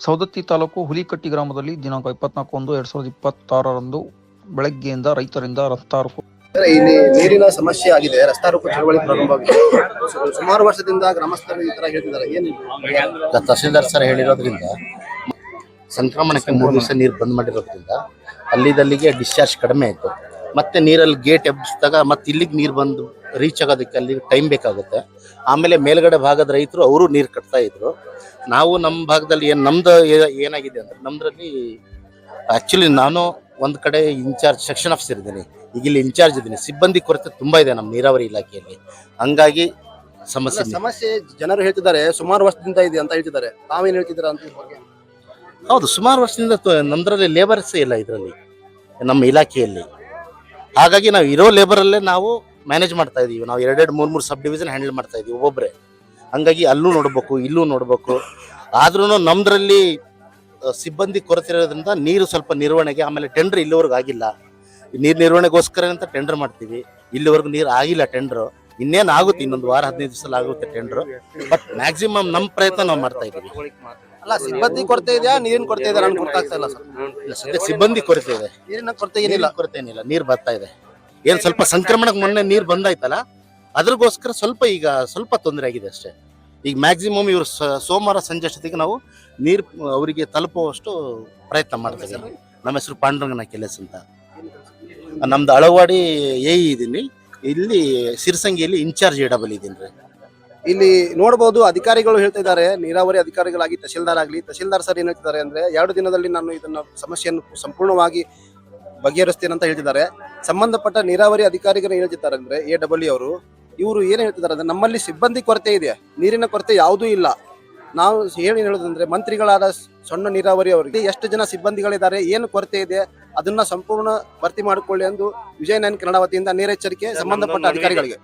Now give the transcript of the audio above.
ಸವದತ್ತಿ ತಾಲೂಕು ಹುಲಿಕಟ್ಟಿ ಗ್ರಾಮದಲ್ಲಿ ದಿನಾಂಕ ಇಪ್ಪತ್ನಾಲ್ಕು ಒಂದು ಎರಡ್ ಸಾವಿರದ ಇಪ್ಪತ್ತಾರರಂದು ಬೆಳಗ್ಗೆಯಿಂದ ರೈತರಿಂದ ರಸ್ತಾ ಸರ್, ಇಲ್ಲಿ ನೀರಿನ ಸಮಸ್ಯೆ ಆಗಿದೆ ರಸ್ತಾ ರೋಕೋ ಚಳವಳಿ ಪ್ರಾರಂಭವಾಗಿದೆ ಸುಮಾರು ವರ್ಷದಿಂದ ಗ್ರಾಮಸ್ಥರು ಈ ತರ ಹೇಳ್ತಿದ್ದಾರೆ. ಏನು ಈಗ ತಹಸೀಲ್ದಾರ್ ಸರ್ ಹೇಳಿರೋದ್ರಿಂದ ಸಂಕ್ರಮಣಕ್ಕೆ ಮೂರು ದಿವಸ ನೀರು ಬಂದ್ ಮಾಡಿರೋದ್ರಿಂದ ಅಲ್ಲಿದಲ್ಲಿಗೆ ಡಿಸ್ಚಾರ್ಜ್ ಕಡಿಮೆ ಆಯಿತು. ಮತ್ತೆ ನೀರಲ್ಲಿ ಗೇಟ್ ಎಬ್ಬಿಸಿದಾಗ ಮತ್ತೆ ಇಲ್ಲಿಗೆ ನೀರು ಬಂದು ರೀಚ್ ಆಗೋದಕ್ಕೆ ಅಲ್ಲಿ ಟೈಮ್ ಬೇಕಾಗುತ್ತೆ. ಆಮೇಲೆ ಮೇಲ್ಗಡೆ ಭಾಗದ ರೈತರು ಅವರು ನೀರು ಕಟ್ತಾ ಇದ್ರು. ನಾವು ನಮ್ಮ ಭಾಗದಲ್ಲಿ ಏನು ನಮ್ದು ಏನಾಗಿದೆ ಅಂದ್ರೆ ನಮ್ದ್ರಲ್ಲಿ ಆ್ಯಕ್ಚುಲಿ ನಾನು ಒಂದು ಕಡೆ ಇನ್ಚಾರ್ಜ್ ಸೆಕ್ಷನ್ ಆಫೀಸರ್ ಇದ್ದೀನಿ. ಈಗ ಇಲ್ಲಿ ಇನ್ಚಾರ್ಜ್ ಇದ್ದೀನಿ. ಸಿಬ್ಬಂದಿ ಕೊರತೆ ತುಂಬ ಇದೆ ನಮ್ಮ ನೀರಾವರಿ ಇಲಾಖೆಯಲ್ಲಿ. ಹಂಗಾಗಿ ಸಮಸ್ಯೆ ಸಮಸ್ಯೆ ಜನರು ಹೇಳ್ತಿದ್ದಾರೆ ಸುಮಾರು ವರ್ಷದಿಂದ ಇದೆ ಅಂತ ಹೇಳ್ತಿದ್ದಾರೆ. ತಾವೇನು ಹೇಳ್ತಿದ್ದಾರೆ ಅಂತ ಹೌದು ಸುಮಾರು ವರ್ಷದಿಂದ ನಮ್ದ್ರಲ್ಲಿ ಲೇಬರ್ಸ್ ಇಲ್ಲ ಇದರಲ್ಲಿ ನಮ್ಮ ಇಲಾಖೆಯಲ್ಲಿ. ಹಾಗಾಗಿ ನಾವು ಇರೋ ಲೇಬರಲ್ಲೇ ನಾವು ಮ್ಯಾನೇಜ್ ಮಾಡ್ತಾ ಇದೀವಿ. ನಾವು ಎರಡೆರಡು, ಮೂರು ಮೂರು ಸಬ್ ಡಿವಿಷನ್ ಹ್ಯಾಂಡಲ್ ಮಾಡ್ತಾ ಇದೀವಿ ಒಬ್ಬೊಬ್ಬರೇ ಹಂಗಾಗಿ ಅಲ್ಲೂ ನೋಡ್ಬೇಕು, ಇಲ್ಲೂ ನೋಡ್ಬೇಕು. ಆದ್ರೂ ನಮ್ದ್ರಲ್ಲಿ ಸಿಬ್ಬಂದಿ ಕೊರತೆ ಇರೋದ್ರಿಂದ ನೀರು ಸ್ವಲ್ಪ ನಿರ್ವಹಣೆಗೆ, ಆಮೇಲೆ ಟೆಂಡರ್ ಇಲ್ಲಿವರೆಗೂ ಆಗಿಲ್ಲ. ನೀರು ನಿರ್ವಹಣೆಗೋಸ್ಕರ ಅಂತ ಟೆಂಡರ್ ಮಾಡ್ತೀವಿ. ಇಲ್ಲಿವರೆಗೂ ನೀರು ಆಗಿಲ್ಲ ಟೆಂಡರ್ ಇನ್ನೇನು ಆಗುತ್ತೆ, ಇನ್ನೊಂದು ವಾರ, ಹದಿನೈದು ದಿವಸ ಆಗುತ್ತೆ ಟೆಂಡರ್ ಬಟ್ ಮ್ಯಾಕ್ಸಿಮಮ್ ನಮ್ಮ ಪ್ರಯತ್ನ ನಾವು ಮಾಡ್ತಾ ಇದೀವಿ. ಅಲ್ಲ ಸಿಬ್ಬಂದಿ ಕೊರತೆ ಇದೆಯಾ? ನೀರಿನ ಕೊರತೆ ಇದೆ ನನ್ಗೆ ಗೊತ್ತಾಗ್ತಾ ಇಲ್ಲ ಸರ್. ಇಲ್ಲ, ಸದ್ಯ ಸಿಬ್ಬಂದಿ ಕೊರತೆ ಇದೆ. ನೀರಿನ ಕೊರತೆ ಏನಿಲ್ಲ. ಕೊರತೆ ಏನಿಲ್ಲ. ನೀರು ಬರ್ತಾ ಇದೆ. ಏನ್ ಸ್ವಲ್ಪ ಸಂಕ್ರಮಣಕ್ಕೆ ಮೊನ್ನೆ ನೀರು ಬಂದಾಯ್ತಲ್ಲ? ಅದ್ರಗೋಸ್ಕರ ಸ್ವಲ್ಪ ಈಗ ಸ್ವಲ್ಪ ತೊಂದರೆ ಆಗಿದೆ ಅಷ್ಟೇ. ಈಗ ಮ್ಯಾಕ್ಸಿಮಮ್ ಇವರು ಸೋಮವಾರ ಸಂಜೆ ಅಷ್ಟೊತ್ತಿಗೆ ನಾವು ನೀರು ಅವರಿಗೆ ತಲುಪುವಷ್ಟು ಪ್ರಯತ್ನ ಮಾಡ್ತೇವೆ ನಮ್ಮ ಹೆಸರು ಪಾಂಡುರಂಗನ ಕೆಲಸ ಅಂತ. ನಮ್ದು ಅಳವಾಡಿ ಎ ಇದ್ದೀನಿ ಇಲ್ಲಿ ಸಿರ್ಸಂಗಿಯಲ್ಲಿ ಇನ್ಚಾರ್ಜ್ ಇಡಬಲ್ ಇದ್ದೀನಿ ರೀ ಇಲ್ಲಿ ನೋಡಬಹುದು ಅಧಿಕಾರಿಗಳು ಹೇಳ್ತಾ ಇದ್ದಾರೆ ನೀರಾವರಿ ಅಧಿಕಾರಿಗಳಾಗಿ ತಹಶೀಲ್ದಾರ್ ಆಗಲಿ. ತಹಶೀಲ್ದಾರ್ ಸರ್ ಏನ್ ಹೇಳ್ತಿದ್ದಾರೆ ಅಂದ್ರೆ ಎರಡು ದಿನದಲ್ಲಿ ನಾನು ಇದನ್ನ ಸಮಸ್ಯೆಯನ್ನು ಸಂಪೂರ್ಣವಾಗಿ ಬಗೆಹರಿಸ್ತೇನೆ ಅಂತ ಹೇಳ್ತಿದ್ದಾರೆ. ಸಂಬಂಧಪಟ್ಟ ನೀರಾವರಿ ಅಧಿಕಾರಿಗಳು ಏನ್ ಹೇಳ್ತಿದ್ದಾರೆ ಅಂದ್ರೆ ಎ ಡಬ್ಲ್ಯೂ ಅವರು ಇವರು ಏನ್ ಹೇಳ್ತಿದ್ದಾರೆ ಅಂದ್ರೆ ನಮ್ಮಲ್ಲಿ ಸಿಬ್ಬಂದಿ ಕೊರತೆ ಇದೆ. ನೀರಿನ ಕೊರತೆ ಯಾವುದೂ ಇಲ್ಲ. ನಾವು ಏನು ಹೇಳೋದಂದ್ರೆ ಮಂತ್ರಿಗಳಾದ ಸಣ್ಣ ನೀರಾವರಿ ಅವರಿಗೆ ಎಷ್ಟು ಜನ ಸಿಬ್ಬಂದಿಗಳಿದ್ದಾರೆ ಏನು ಕೊರತೆ ಇದೆ ಅದನ್ನ ಸಂಪೂರ್ಣ ಭರ್ತಿ ಮಾಡಿಕೊಳ್ಳಿ ಎಂದು ವಿಜಯನಾಯನ್ ಕನ್ನಡ ವತಿಯಿಂದ ನೀರೆಚ್ಚರಿಕೆ ಸಂಬಂಧಪಟ್ಟ ಅಧಿಕಾರಿಗಳಿಗೆ.